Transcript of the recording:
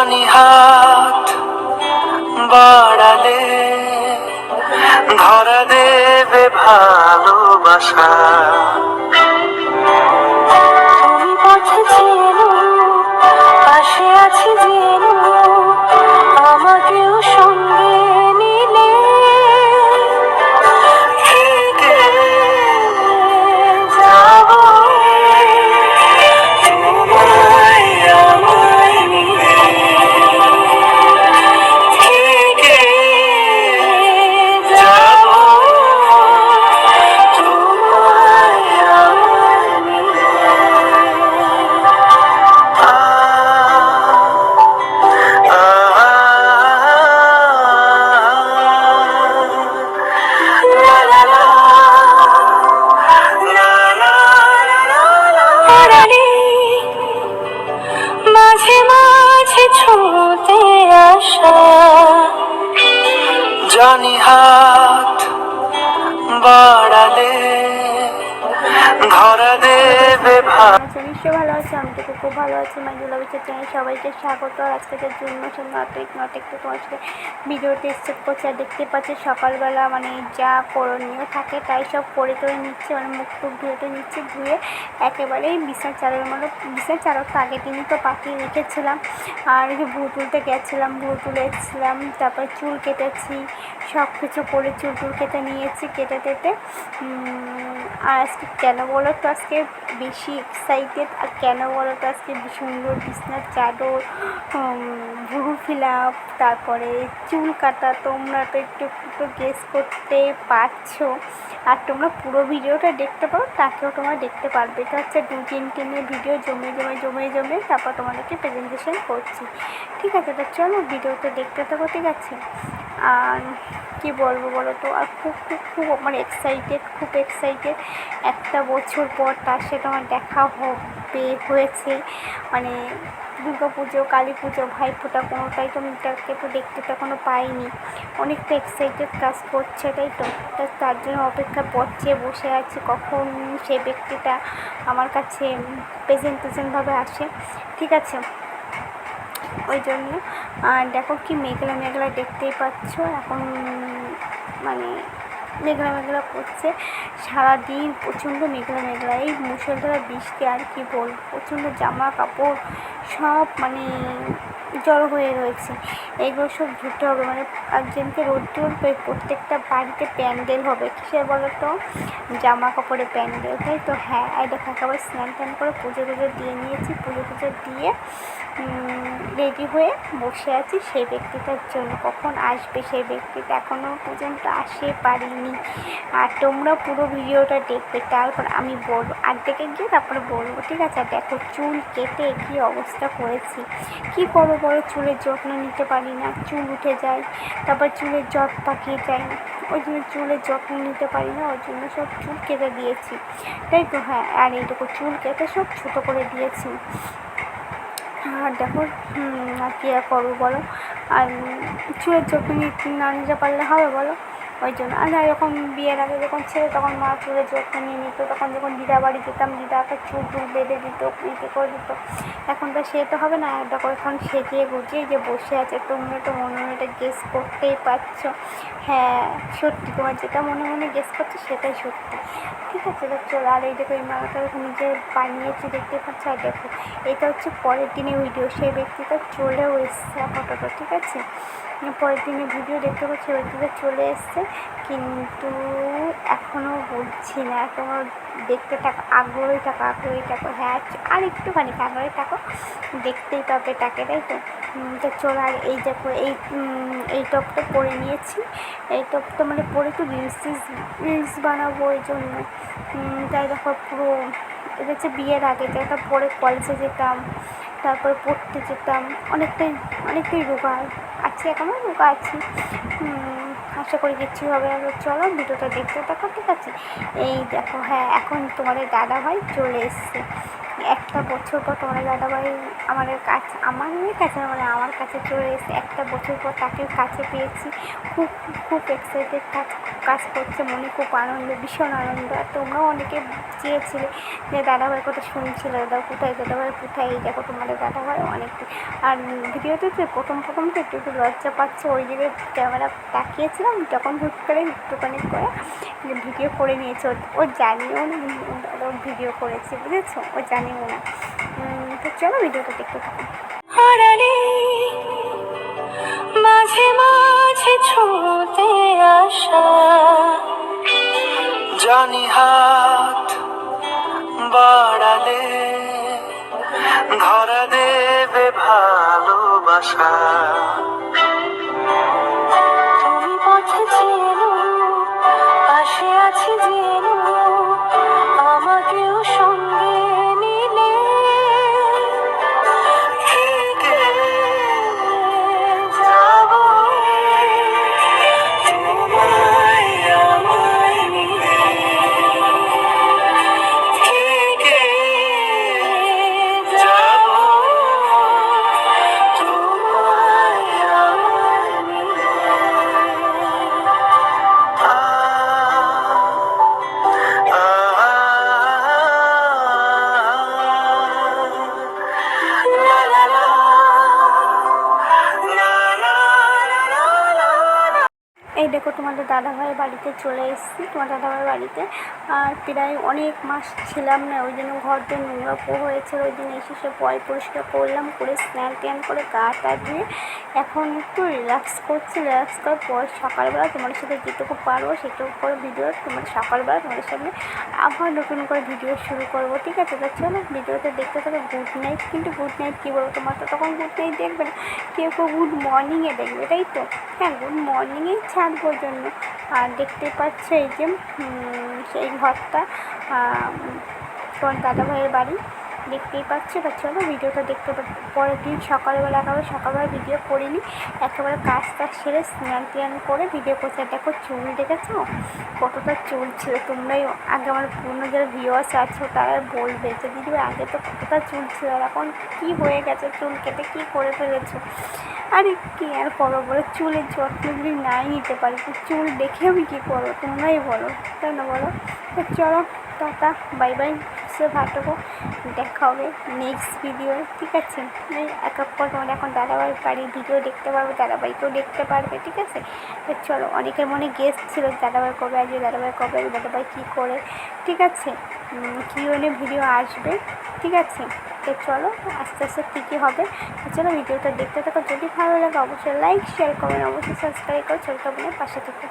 জানি হাত বাড়ালে ধরা দেবে ভালোবাসা। বাড়ালে ধরা ভালো আচ্ছা নিশ্চয়ই ভালো আছে আমি তো খুব ভালো আছি মাইজুলা বিচার চ্যানেল সবাইকে স্বাগত। আর আজকে যে জুন মাসের নটেক নটেক তো তোমার সাথে ভিডিওতে স্টেপ করছে আর দেখতে পাচ্ছি সকালবেলা মানে যা করণীয় থাকে তাই সব করে করে নিচ্ছে মানে মুখ টুক ধুয়ে টুয়ে নিচ্ছে ধুয়ে একেবারেই বিছার চালের মানে বিছার চালক তো আগের দিনই তো পাঠিয়ে রেখেছিলাম। আর এই তুলতে গেছিলাম ভু তুলেছিলাম তারপর চুল কেটেছি সব কিছু করে চুল টুল কেটে নিয়েছি কেটে উম, আর আজকে কেন বলো তো? আজকে বেশি এক্সাইটেড আর কেন বলো তো? আজকে সুন্দর বিছনার চাদর ভুরু ফিল আপ তারপরে চুল কাটা। তোমরা তো একটু একটু গেস করতে পারছ। আর তোমরা পুরো ভিডিওটা দেখতে পারো, তাকেও তোমরা দেখতে পারবে। এটা হচ্ছে দু তিন দিনের ভিডিও জমে জমে জমে জমে তারপর তোমাদেরকে প্রেজেন্টেশন করছি। ঠিক আছে, তো চলো ভিডিওটা দেখতে থাকো, ঠিক আছে? আর কি বলব বলো তো? আর খুব খুব খুব মানে এক্সাইটেড খুব এক্সাইটেড একটা বছর পর তার সাথে আমার দেখা হবে, হয়েছে। মানে দুর্গা পুজো, কালী পুজো ভাইফোঁটা কোনোটাই তো তাকে তো দেখতে তো এখনও পাইনি। অনেকটা এক্সাইটেড কাজ করছে, তাই তো? তার জন্য অপেক্ষা করছে, বসে আছে। কখন সে ব্যক্তিটা আমার কাছে প্রেজেন্টেশনভাবে আসে। ঠিক আছে? ওই জন্য দেখো কি মেঘলা মেঘলা দেখতেই পাচ্ছ। এখন মানে মেঘলা মেঘলা করছে। সারাদিন প্রচণ্ড মেঘলা মেঘলা এই মুসলধারা বৃষ্টি আর কি বল প্রচণ্ড জামা কাপড় সব মানে জড়ো হয়ে রয়েছে। এইগুলো সব ধুতে হবে মানে আর যেদিনকে রোদ্দুর প্রত্যেকটা বাড়িতে প্যান্ডেল হবে। কিসের বলো তো জামা কাপড়ে প্যান্ডেল। তাই তো? হ্যাঁ এই দেখো, একেবারে স্নান টান করে পুজো টুজো দিয়ে নিয়েছি। পুজো টুজো দিয়ে রেডি হয়ে বসে আছি। সেই ব্যক্তিটার জন্য কখন আসবে, সেই ব্যক্তিটা এখনও পর্যন্ত আসে পারিনি। আর তোমরা পুরো ভিডিওটা দেখবে। তারপর আমি বলব আর দেখে গিয়ে তারপরে বলব, ঠিক আছে? দেখো চুল কেটে কী অবস্থা করেছি। কী করব বলো? চুলের যত্ন নিতে পারি না। চুল উঠে যায়, তারপর চুলের জট পাকিয়ে যায়। ওই জন্য চুলের যত্ন নিতে পারি না, ওই জন্য সব চুল কেটে দিয়েছি। তাই তো? হ্যাঁ আর এইটুকু চুল কেটে সব ছোটো করে দিয়েছি। আর দেখো আর কী আর করব বলো? আর চুলের যত্ন নিতে না নিতে পারলে হবে বলো? ওই জন্য। আর এরকম বিয়ের আগে যখন ছেলে তখন মা চুলের যত্ন নিয়ে নিত, তখন যখন দিদা বাড়ি যেতাম, দিদাকে চুল টুল বেঁধে দিত ইতে করে দিত। এখন তো সে তো হবে না। দেখো এখন সেজিয়ে গুজিয়ে যে বসে আছে, তোমরা তো মনে মনে এটা গেস করতেই পারছ। হ্যাঁ সত্যি তোমার যেটা মনে মনে গেস করছ, সেটাই সত্যি। ঠিক আছে তো চলো। আর এই দেখো, এই মালাটা নিজে বানিয়েছি, দেখতে পাচ্ছ? আর দেখো, এটা হচ্ছে পরের দিনের ভিডিও সেই ব্যক্তিটা চলেও এসছে আপাতত, ঠিক আছে? পরের দিনে ভিডিও দেখতে ওই ব্যক্তিটা চলে এসছে। কিন্তু এখনও বুঝছি না এখনও দেখতে থাকো, আগ্রহী থাকো আগ্রহী থাকো। হ্যাঁ আর একটুখানি আগ্রহী থাকো, দেখতেই পাবে তাকে, তাই তো? তো চলো, আর এই দেখো, এই এই টপটা পরে নিয়েছি। এই টপটা মানে পরে একটু রিলস রিলস বানাবো ওই জন্য। তাই দেখো, পুরো, এটা হচ্ছে বিয়ের আগে যেটা পরে কলেজে যেতাম, তারপরে পড়তে যেতাম, অনেকটাই অনেকটাই রোগা আছি এখনও নৌকা আছি। আশা করি কিচ্ছু হবে। না চলো, ভিডিওটা দেখতে দেখো ঠিক আছে? এই দেখো হ্যাঁ এখন তোমাদের দাদা ভাই চলে এসছে। একটা বছর পর তোমার দাদাভাই আমাদের কাছে, আমার কাছে মানে আমার কাছে চলে এসে একটা বছর পর তাকে কাছে পেয়েছি। খুব খুব এক্সাইটেড কাজ কাজ করছে, মনে খুব আনন্দ, ভীষণ আনন্দ। আর তোমরাও অনেকে চেয়েছিলে যে দাদাভাই কথা শুনছিলে দাদা কোথায়, দাদাভাই কোথায়? এই দেখো তোমাদের দাদাভাই অনেক আর ভিডিওতে তো প্রথম প্রথম তো একটু একটু লজ্জা পাচ্ছে, ওই দিকে ক্যামেরা তাকিয়েছিলাম, যখন হুট করে একটুখানি করে ভিডিও করে নিয়েছে। ও- জানিও ভিডিও করেছে, বুঝেছ? ও জানিও না তো চলো ভিডিওটা দেখতে থাকো। মাঝে মাঝে ছুঁতে আসা জানি হাত বাড়ালে ধরা দেবে ভালোবাসা। তুমি পথে চেনো, পাশে আছি জেনো তোমাদের দাদাভাইয়ের বাড়িতে চলে এসেছি। তোমার দাদাভাইয়ের বাড়িতে, আর প্রায় অনেক মাস ছিলাম না, ওই জন্য ঘর দিয়ে নোংরা পো হয়েছিল ওই দিন এসে সে পয় পরিষ্কার করলাম, করে স্নান ট্যান করে গা টা ধুয়ে এখন একটু রিল্যাক্স করছি। রিল্যাক্স করার পর সকালবেলা তোমাদের সাথে যেটুকু পারব, সেটুকু করে ভিডিও তোমার সকালবেলা তোমাদের সামনে আবার নতুন করে ভিডিও শুরু করব, ঠিক আছে? তো চলো ভিডিওতে দেখতে থাকো গুড নাইট কিন্তু গুড নাইট কী বলব তোমার তো তখন গুড নাইট দেখবে না। কেউ কেউ গুড মর্নিংয়ে দেখবে, তাই তো? হ্যাঁ গুড মর্নিংয়েই ছাড়বো জন্য। আর দেখতে পাচ্ছ এই যে সেই ঘরটা তোমার দাদাভাইয়ের বাড়ি। দেখতেই পাচ্ছ? বা চলো ভিডিওটা দেখতে পরের দিন সকালবেলা একেবারে সকালবেলা ভিডিও করিনি। একেবারে কাজ টাজ সেরে স্নান টান করে ভিডিও করছে। দেখো চুল দেখেছ? কতটা চুল ছিল। তোমরাই আগে আমার পুরনো যারা ভিউয়ার্স আছো, তারা বলবে যে, দিদি, আগে তো কতটা চুল ছিল আর এখন কী হয়ে গেছে? চুল কেটে কী করে ফেলেছো? আরে কি আর করব বলো? চুলের যত্ন যদি নাই নিতে পারি, তো চুল দেখে আমি কী করব? তোমরাই বলো। তাই না বলো? তো চলো, টাটা, বাই বাই। সে ভালো দেখা হবে নেক্সট ভিডিও ঠিক আছে? এই এক এক পর তোমরা এখন দাদাভাই বাড়ির ভিডিও দেখতে পারবে, দাদাভাইকেও দেখতে পারবে, ঠিক আছে? তো চলো, অনেকের মনে গেস্ট ছিল দাদাভাই কবে আসবে, দাদাভাই কবে আসবে, দাদাভাই কী করে, ঠিক আছে? কী নিয়ে ভিডিও আসবে, ঠিক আছে? তো চলো, আস্তে আস্তে কী কী হবে। তো চলো, ভিডিওটা দেখতে থাকো। যদি ভালো লাগে, অবশ্যই লাইক শেয়ার করবেন অবশ্যই সাবস্ক্রাইব করো। ছোটো বোনের পাশে থেকে।